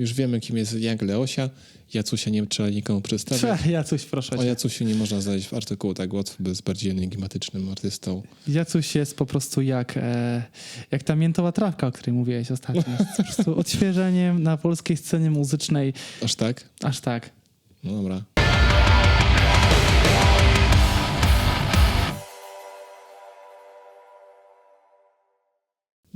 Już wiemy, kim jest Young Leosia. Jacusia nie trzeba nikomu przedstawiać. Jacuś, proszę O. Jacusiu nie można znaleźć w artykułu tak łatwo, bo jest bardziej enigmatycznym artystą. Jacuś jest po prostu jak, e, jak ta miętowa trawka, o której mówiłeś ostatnio. Jest po prostu odświeżeniem na polskiej scenie muzycznej. Aż tak? Aż tak. No dobra.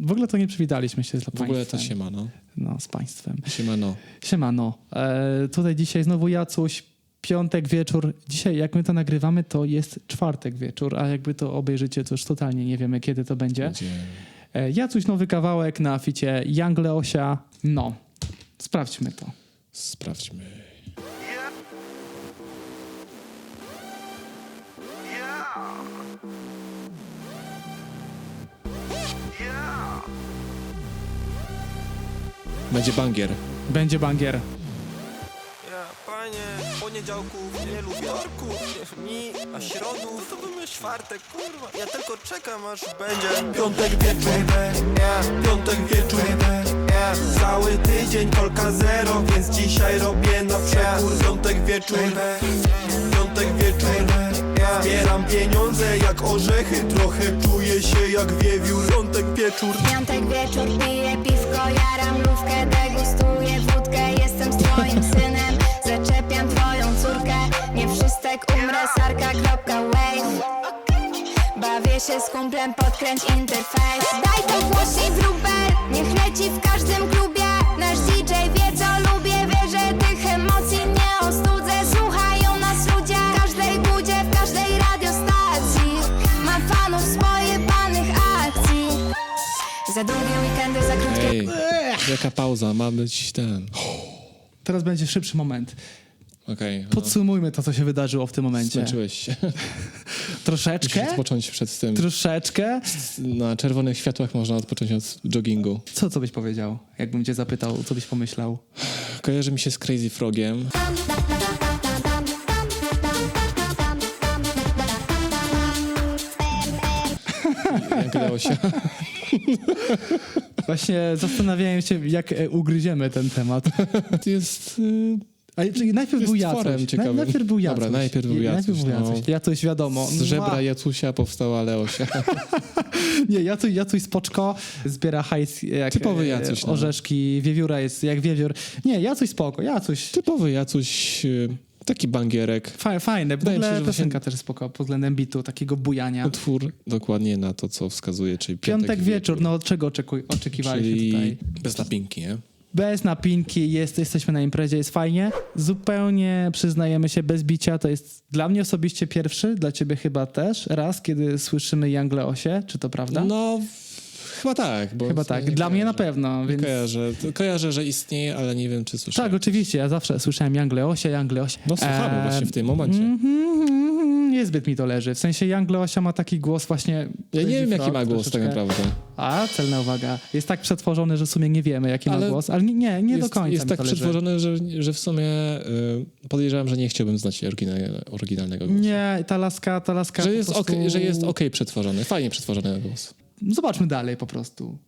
W ogóle to nie przywitaliśmy się z W ogóle to państwem. siemano. No, z państwem. Siemano. Siemano. E, tutaj dzisiaj znowu Jacuś. Piątek wieczór. Dzisiaj, jak my to nagrywamy, to jest czwartek wieczór, a jakby to obejrzycie, to już totalnie nie wiemy, kiedy to będzie. Gdzie... E, Jacuś nowy kawałek na ficie Young Leosia. No, sprawdźmy to. Sprawdźmy. Będzie bangier. Będzie bangier. Ja, panie, poniedziałków nie lubię Wtorków, mi, a środów to bym czwartek, kurwa Ja tylko czekam aż będzie Piątek wieczór, yeah. piątek wieczór yeah. Cały tydzień kolka zero, więc dzisiaj robię na przekór Piątek wieczór, piątek wieczór. Zbieram pieniądze jak orzechy, trochę czuję się jak wiewiór. Piątek wieczór. Piątek wieczór piję piwko, jaram lówkę, degustuję wódkę. Jestem z twoim synem, zaczepiam twoją córkę. Nie wszystek umrę, sarka, kropka, wave. Bawię się z kumplem, podkręć interfejs za długie weekendy, za krótkie Ej, jaka pauza, ma być ten. Teraz będzie szybszy moment. Okej, no, Podsumujmy to, co się wydarzyło w tym momencie. zmęczyłeś się. Troszeczkę? Musisz odpocząć przed tym. Troszeczkę? Na czerwonych światłach można odpocząć od joggingu. Co, co byś powiedział, jakbym cię zapytał, co byś pomyślał? Kojarzy mi się z Crazy Frogiem. Young Leosia. Właśnie zastanawiałem się, jak e, ugryziemy ten temat. To jest... y, Ale czyli najpierw Jest był Jacuś. ciekawym. Najpierw był Jacuś. Dobra, najpierw był Jacuś, Najpierw był no. Jacuś. Jacuś wiadomo. Z żebra Mua. Jacusia powstała Leosia. Nie, Jacuś, Jacuś spoczko, zbiera hajs jak Typowy e, Jacuś, no. Orzeszki, wiewióra jest jak wiewiór. Nie, Jacuś spoko, Jacuś. Typowy Jacuś, y, taki bangierek. Fa- Fajne, w Wydaje mi się, że piosenka właśnie- też spoko pod względem bitu, takiego bujania. Utwór dokładnie na to, co wskazuje, czyli Piątek, piątek, wieczór, no od czego oczekuj, oczekiwaliśmy czyli tutaj? bez napinki, nie? Bez napinki, jest, jesteśmy na imprezie, jest fajnie. Zupełnie przyznajemy się bez bicia. To jest dla mnie osobiście pierwszy, dla ciebie chyba też raz, kiedy słyszymy Young Leosie. Czy to prawda? No, chyba tak. Bo chyba tak. Dla mnie na pewno. Więc... Kojarzę, kojarzę, że istnieje, ale nie wiem, czy słyszałem. Tak, oczywiście. Ja zawsze słyszałem Young Leosia, Young Leosia. No słuchamy Eee, właśnie w tym momencie. mhm, Niezbyt mi to leży. W sensie Young Leosia ma taki głos właśnie... Ja nie wiem, jaki ma głos tak naprawdę. A, celna uwaga. Jest tak przetworzony, że w sumie nie wiemy, jaki ma Ale głos. Ale nie, nie, jest, do końca Jest tak przetworzony, że, że w sumie y, podejrzewam, że nie chciałbym znać oryginalnego, oryginalnego głosu. Nie, ta laska, ta laska Że jest, prostu... okej, że jest okej przetworzony, fajnie przetworzony głos. Zobaczmy dalej po prostu.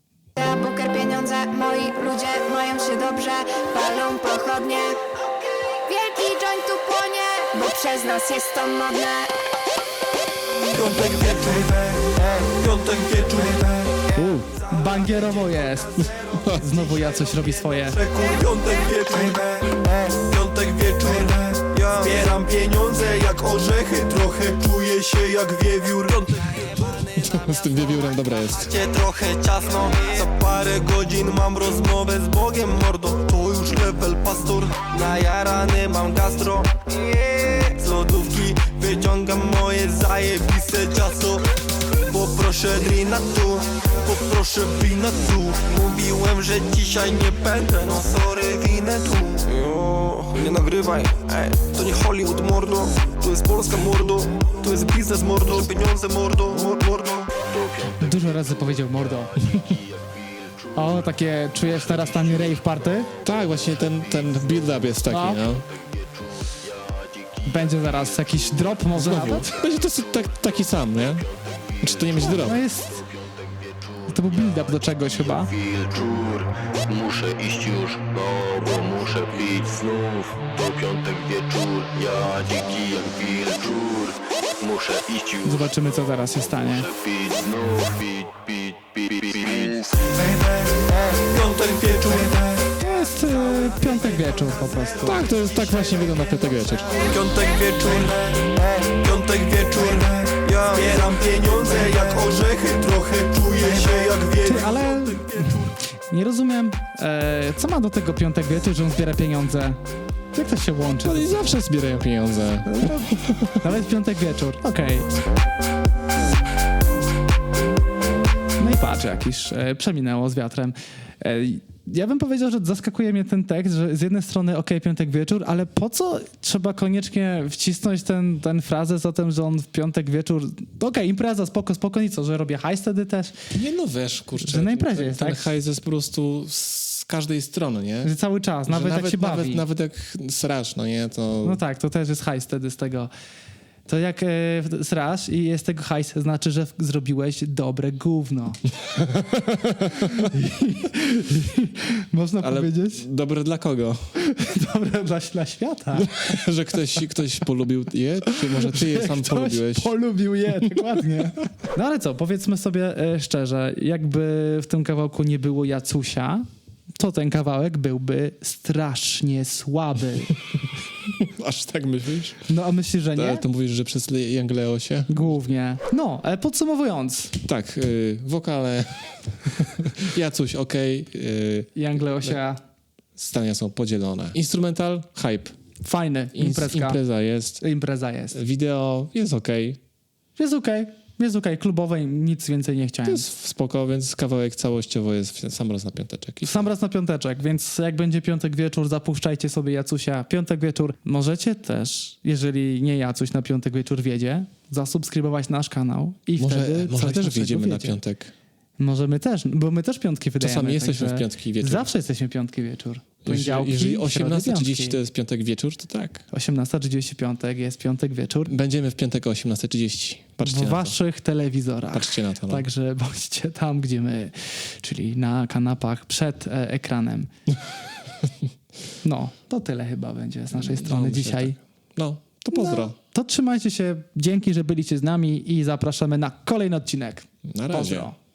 Poker pieniądze, moi ludzie mają się dobrze Palą pochodnie Wielki joint tu płonie Bo przez nas jest to modne Piątek wieczór, piątek wieczór Bangierowo jest. Znowu ja coś robi swoje. Piątek wieczór Piątek wieczór ja Zbieram pieniądze jak orzechy Trochę czuję się jak wiewiór Piątek Z tym wiewiórem dobra jest. Cię trochę ciasno Za parę godzin mam rozmowę z Bogiem mordo. To już level pastor. Najarany mam gastro. Z lodówki wyciągam moje zajebiste ciasto. Poproszę drina tu Poproszę wina tu Mówiłem, że dzisiaj nie będę No sorry, winę tu Jo, nie nagrywaj. Ej, to nie Hollywood mordo. To jest Polska mordo. To jest biznes mordo. Pieniądze mordo. Mor- Mordo Dużo razy powiedział mordo. O, takie czujesz narastanie rave party? Tak, właśnie ten, ten build-up jest taki, No. no. Będzie zaraz jakiś drop może Znowu. nawet? Będzie to tak, taki sam, nie? Czy to nie będzie drop? No jest... To był build-up do czegoś chyba. wieczór Muszę iść już, bo, bo Muszę pić znów, to piątek wieczór Ja dziki jak wilczur Muszę iść już, Zobaczymy, co teraz się stanie. Piątek wieczór To jest e, piątek wieczór po prostu. Tak, to jest, tak właśnie wygląda piątek wieczór. Piątek wieczór Piątek wieczór Ja zbieram pieniądze jak orzechy Trochę czuję się jak Ty, wieczór ale nie rozumiem, e, co ma do tego piątek wieczór, że on zbiera pieniądze? Jak to się łączy? Oni zawsze zbierają pieniądze. Nawet piątek wieczór, okej. No i patrz, jakiś e, przeminęło z wiatrem. E, ja bym powiedział, że zaskakuje mnie ten tekst, że z jednej strony okej, piątek wieczór, ale po co trzeba koniecznie wcisnąć ten, ten frazę o tym, że on w piątek wieczór, okej, impreza, spoko, spoko, co, że robię hajs wtedy też? Nie no wiesz, kurczę. Że na imprezie ten, jest, ten tak? hajs jest po prostu z każdej strony, nie? Że cały czas, Że nawet, jak się bawi. Nawet, nawet jak srasz, no nie, to... No tak, to też jest hajs wtedy z tego. To jak e, srasz i jest tego hajs, znaczy, że zrobiłeś dobre gówno. Można Ale powiedzieć? dobre dla kogo? Dobre dla, dla świata. że ktoś, ktoś polubił je? Czy może ty je sam Ktoś polubiłeś? polubił je, dokładnie. No ale co, powiedzmy sobie e, szczerze, jakby w tym kawałku nie było Jacusia, to ten kawałek byłby strasznie słaby. Aż tak myślisz? No a myślisz, że nie? To, to mówisz, że przez Young Leosie? Głównie. No, e, podsumowując, Tak, y, wokale, Jacuś, okej, y, Young Leosia, zdania są podzielone. Instrumental, hype. fajny, imprezka. Impreza jest. Impreza jest. Wideo jest okej. Jest okej, jest okej, klubowej, nic więcej nie To chciałem. jest spoko, więc kawałek całościowo jest sam raz na piąteczek. I Sam raz na piąteczek, więc jak będzie piątek wieczór, zapuszczajcie sobie Jacusia. Piątek wieczór możecie też, jeżeli nie Jacuś na piątek wieczór wiedzie, zasubskrybować nasz kanał i może wtedy może też wyjdziemy na wiedzie. Piątek. Możemy też, bo my też piątki wydajemy. Czasami jesteśmy w piątki wieczór. Zawsze jesteśmy piątki wieczór. Poniedziałki, Jeżeli, jeżeli środy, 18.30 piątki. to jest piątek wieczór, to tak. 18.30 piątek jest piątek wieczór Będziemy w piątek o 18.30. Patrzcie w na to. waszych telewizorach. Patrzcie na to. No. Także bądźcie tam, gdzie my, czyli na kanapach przed e, ekranem. No, to tyle chyba będzie z naszej strony myślę, dzisiaj. tak. No, to pozdro. To trzymajcie się, dzięki, że byliście z nami i zapraszamy na kolejny odcinek. Na razie. Pozdro.